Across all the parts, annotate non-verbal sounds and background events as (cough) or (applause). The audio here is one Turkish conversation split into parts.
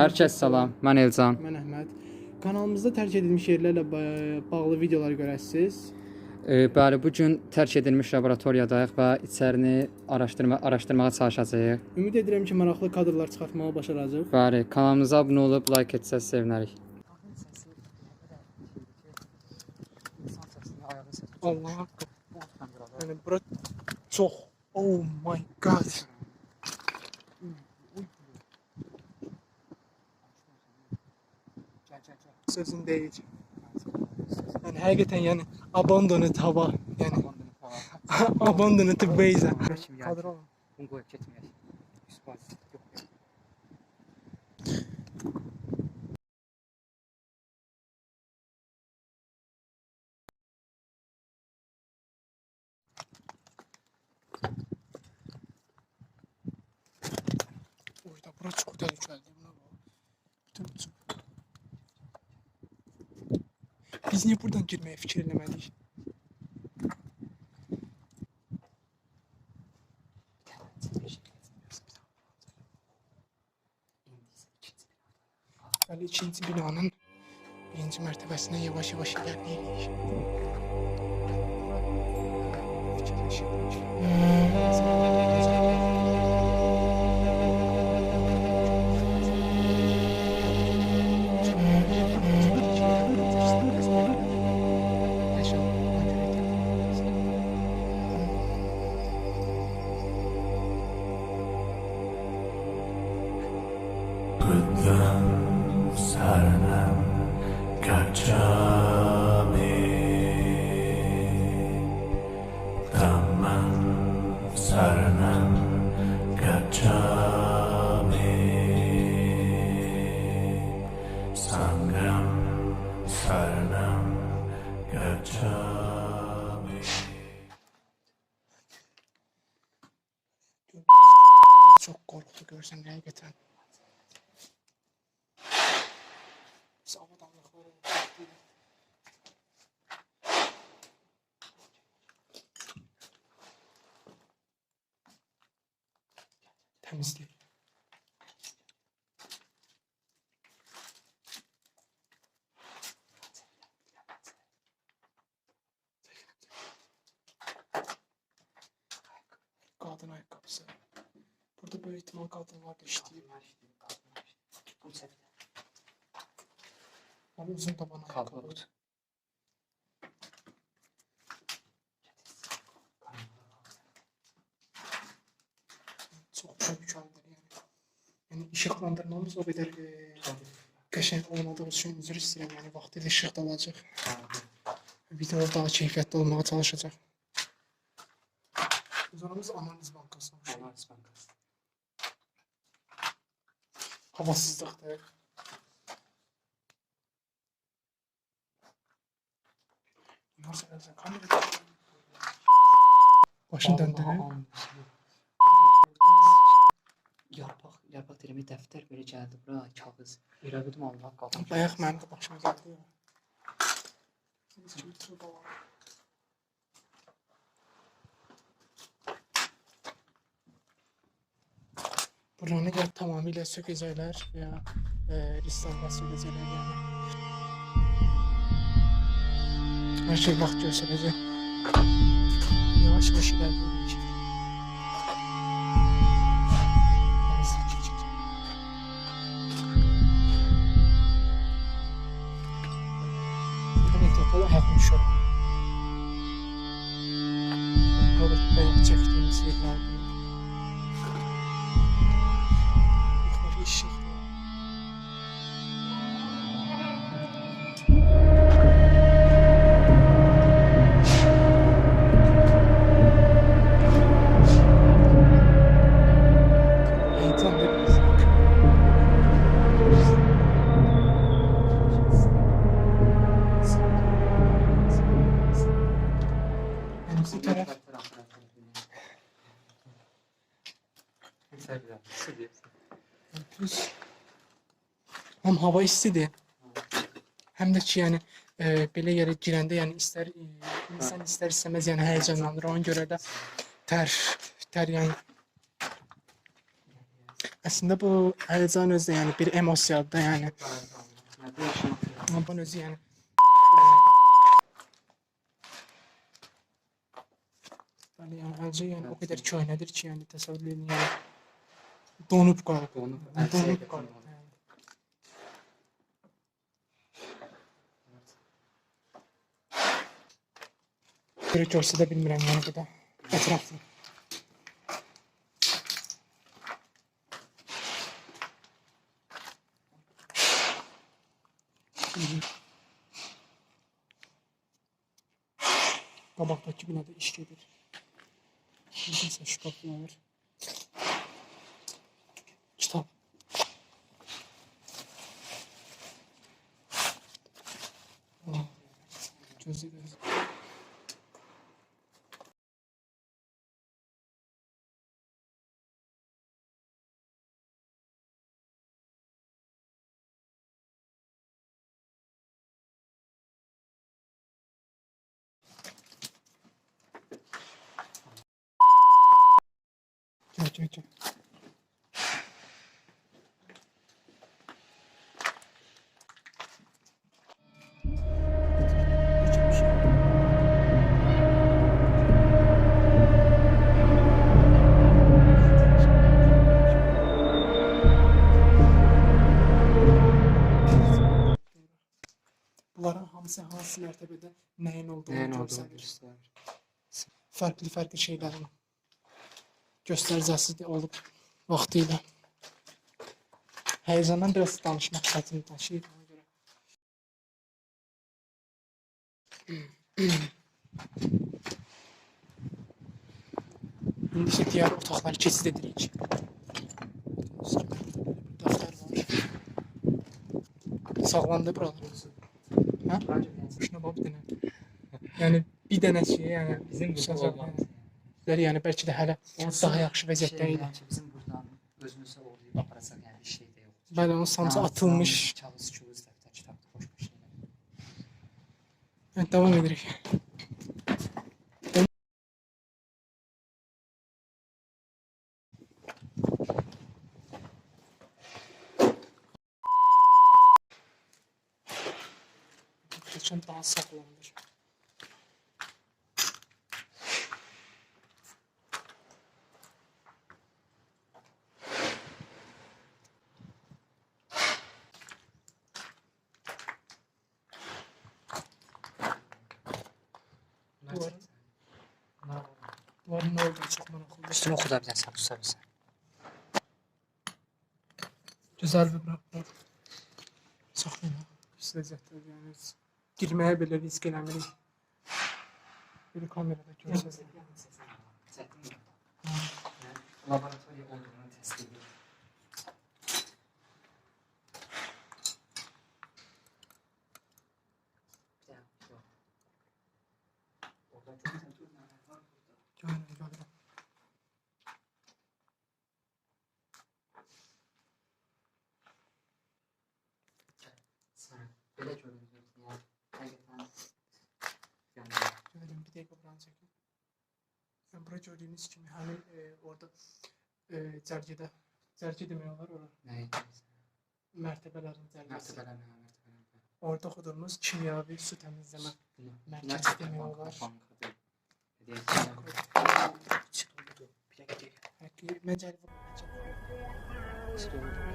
Hər kəs salam, mən Elcan. Mən Əhməd. Kanalımızda tərk edilmiş yerlərlə ba- bağlı videolar görəsiniz. E, bəli, bu gün tərk edilmiş laboratoriyadayıq və içərini araşdırma araşdırmağa çalışacağıq. Ümid edirəm ki, maraqlı kadrlar çıxartmağa başaracağıq. Bəli, kanalımıza abunə olub like etsəz sevinərik. Allah haqqı. Yəni bura çox. Oh my god. Sözün deyil. Yəni həqiqətən yəni abandoned hava, yəni abandoned (laughs) base. Kadr olun. Bunu qoyub getməyək. Orada bura çox təhlükəlidir. Buna bax. Bütün bu çox. Biz niyə buradan girməyə fikir eləmədik? Bəli, ikinci binanın birinci mərtəbəsinə yavaş-yavaş irəliləyirik. Buddham Kankatan. Temizle. Garden ayakkabısı. Burada böyle ihtimal kadınlar da işleyip. Ama uzun taban ayakkabı. Çok təhlükəlidir yəni. Yəni işıqlandırmamız o qədər e, qəşəng olmadığı üçün üzr istəyirəm. Yəni vaxtilə işıq da olacaq. Video daha keyfiyyətli olmağa çalışacaq. Uzanımız Analiz Bankasına oxşayır. Havasızlıqdır. Nasıl yazın? Kamera. Başını döndürün. Yarpaq, yarpaq deyirəm, dəftər belə gəldi bura, kağız. Elə bildim Allah qaldım. Bayaq mənim başıma gəldi. Biz kimi turbalar. Buranı ya tamamıyla sökəcəklər ya e, restorasyon edəcəklər yəni. Hər şey vaxt göstərəcək. Yavaş yavaş ilerleyirik. Bu taraf. Hem hava istidir. Hem de ki yani e, belə yerə girəndə yəni istər e, insan istər istəməz yəni həyəcanlanır. Ona görə də ter, ter yani. Aslında bu heyecan özü yani bir emosiyonda yani. Nədə yaşamaq lazım? Ama bunun özü yani. Yani, yani yani o kadar köhnedir ki yani tasavvur edin yani. Donup kaldı. Donup əlçək kaldı. donub. Yani. Böyle görse de bilmirəm yani bu da etraflı. Qabaxdakı binada iş gedir. Neyse şkaf var. Kitap. Aa, Gözü Hiçbir şey yok. Bunların hamısı hansı mərtəbədə nəyin olduğunu göstərir. göstərir. Farklı de olup vaktiyle. Heyecandan biraz danışmak çətin daşıyır ona görə. (clears throat) İndi isə digər otaqları keçid edirik. Dəftər var. Sağlandı buralar. Ha? Şuna bax bir dənə. Yəni bir dənə şey, yəni Bizim burada Sözlər, olan. yəni, yəni bəlkə də hələ daha yaxşı vəziyyətdə idi. Şey, bizim buradan özümüzü orlayıb aparasaq, yəni bir şey də yoxdur. Bəli, onun samsı atılmış. Kağız, kağız, dəftər, kitabdır, boş boş şeylər. Evet, devam edirik. Geçen daha sağlamdır. Bunlar Var. çəksən. Bunlar var. Duvarın ne olduğu çok merak Üstünü oxuda bilərsən, tuta bilsən. Güzel bir bırak bırak. Saxlayın ha. Pis ləzzətlər yəni. biz Girməyə belə risk eləmirik. Bir kamerada görsəz. Laboratoriya olduğunu təsdiq edir. Belə görünür, yəni həqiqətən yəni Görürəm, bir dəqiqə buranı çəkin. Yəni bura gördüyünüz kimi həmin e, orada e, cərgədə cərgə demək olar ora. nəyi Mərtəbələrin cərgəsi. mərtəbələr, hə, mərtəbələr. Orada oxuduğumuz kimyavi su. Bunu Mərkəz nə çəkir, demək banka, olar.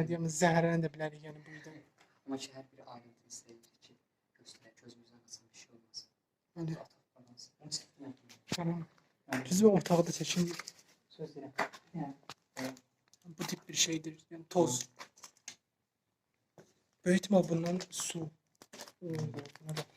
Bilmədiyimiz zəhərlənə də bilərik yəni bu yüzden. Amma ki, hər biri ayrıntı istəyir ki, göstərək, gözümüzdən açın, bir şey. Onu çəkdim, yapdım. tamam. Yəni, Biz bu otağı da çəkin. Söz deyirəm. Yəni, Bu tip bir şeydir. Yəni toz. Büyük ihtimal bundan su. Oo, buna bak.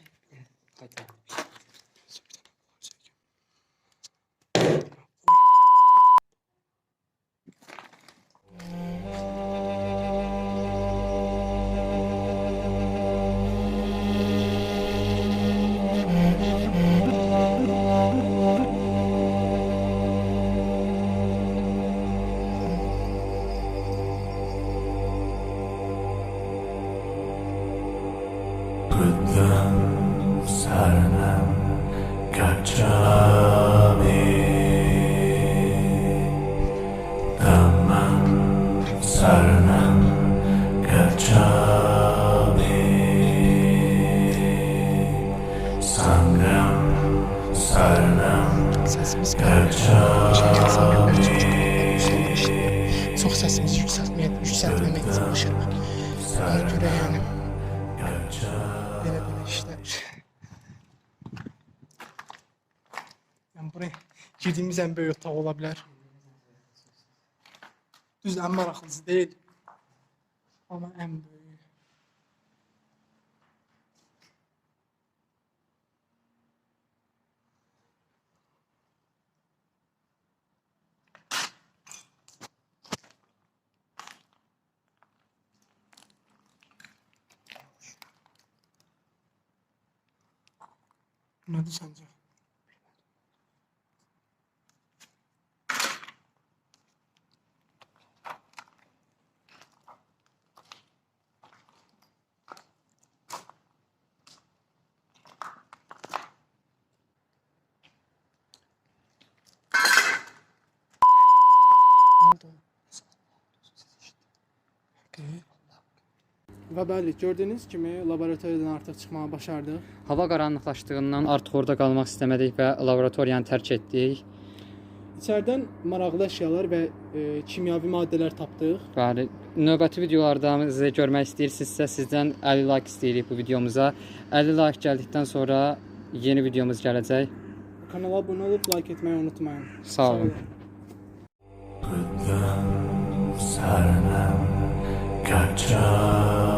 Yükseltmeye, yükseltmemek çalışırlar. Ona göre yani böyle böyle işler. Yani buraya girdiğimiz en büyük otağı olabilir. Düz en meraklısı değil. Ama en büyüğü. अपना तो सांझा Və bəli, gördüyünüz kimi laboratoriyadan artıq çıxmağı başardıq. Hava qaranlıqlaşdığından artıq orada qalmaq istəmədik və laboratoriyanı tərk etdik. İçəridən maraqlı əşyalar və e, kimyəvi maddələr tapdıq. Bəli, növbəti videolarımızı görmək istəyirsinizsə sizdən 50 like istəyirik bu videomuza. 50 like gəldikdən sonra yeni videomuz gələcək. Kanala abunə olub like etməyi unutmayın. Sağ olun. Buddham Saranam Gacchami